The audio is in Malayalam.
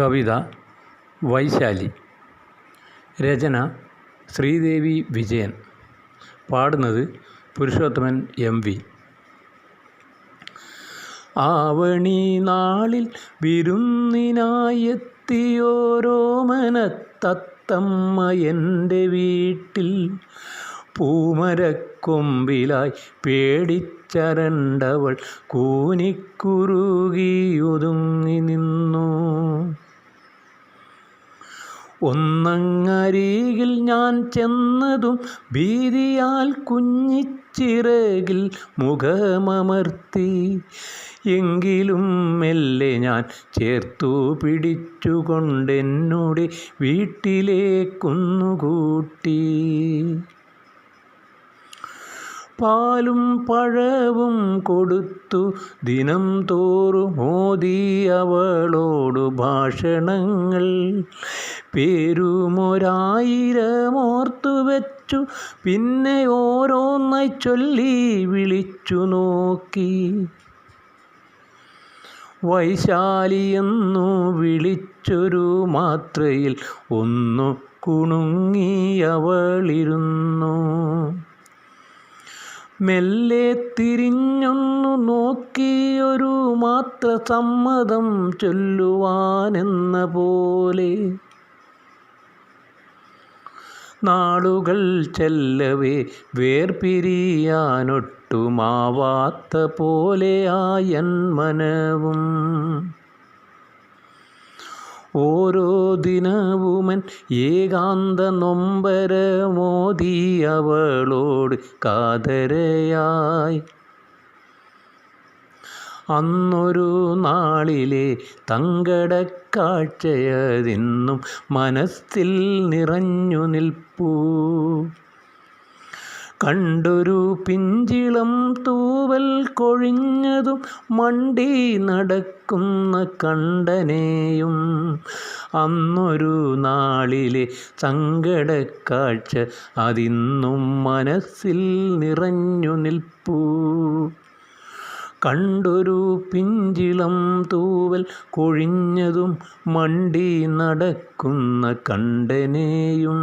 കവിത വൈശാലി രചന ശ്രീദേവി വിജയൻ. പാടുന്നത് പുരുഷോത്തമൻ എം വി. ആവണി നാളിൽ വിരുന്നിനായെത്തിയോരോമനത്തത്തമ്മ എന്റെ വീട്ടിൽ പൂമരക്കൊമ്പിലായി പേടിച്ചരണ്ടവൾ കൂനിക്കുറുകി ഒതുങ്ങി നിന്നു. ഒന്നങ്ങരികിൽ ഞാൻ ചെന്നതും ഭീതിയാൽ കുഞ്ഞിച്ചിറകിൽ മുഖമമർത്തി. എങ്കിലും മെല്ലെ ഞാൻ ചേർത്തു പിടിച്ചുകൊണ്ടെന്നോട് വീട്ടിലേക്കൊന്നുകൂട്ടി പാലും പഴവും കൊടുത്തു ദിനം തോറും മോദി അവളോടു ഭാഷണങ്ങൾ. പേരുമൊരായിരമോർത്തു വെച്ചു. പിന്നെ ഓരോന്നായി ചൊല്ലി വിളിച്ചു നോക്കി. വൈശാലിയെന്നു വിളിച്ചൊരു മാത്രയിൽ ഒന്നു കുണുങ്ങിയവളിരുന്നു. മെല്ലെ തിരിഞ്ഞൊന്നു നോക്കിയൊരു മാത്ര സമ്മതം ചൊല്ലുവാനെന്ന പോലെ നാളുകൾ ചെല്ലവേ വേർപിരിയാനൊട്ടുമാവാത്ത പോലെ ആയൻ മനവും. ഓരോ ദിനവുമൻ ഏകാന്ത നൊമ്പരമോദി അവളോട് കാതരയായി അന്നൊരു നാളിലെ തങ്കടക്കാഴ്ചയതിന്നും മനസ്സിൽ നിറഞ്ഞു നിൽപ്പൂ. കണ്ടൊരു പിഞ്ചിളം തൂവൽ കൊഴിഞ്ഞതും മണ്ടി നടക്കുന്ന കണ്ടനെയും അന്നൊരു നാളിലെ സങ്കടക്കാഴ്ച അതിന്നും മനസ്സിൽ നിറഞ്ഞു നിൽപ്പൂ. കണ്ടൊരു പിഞ്ചിളം തൂവൽ കൊഴിഞ്ഞതും മണ്ടി നടക്കുന്ന കണ്ടനെയും.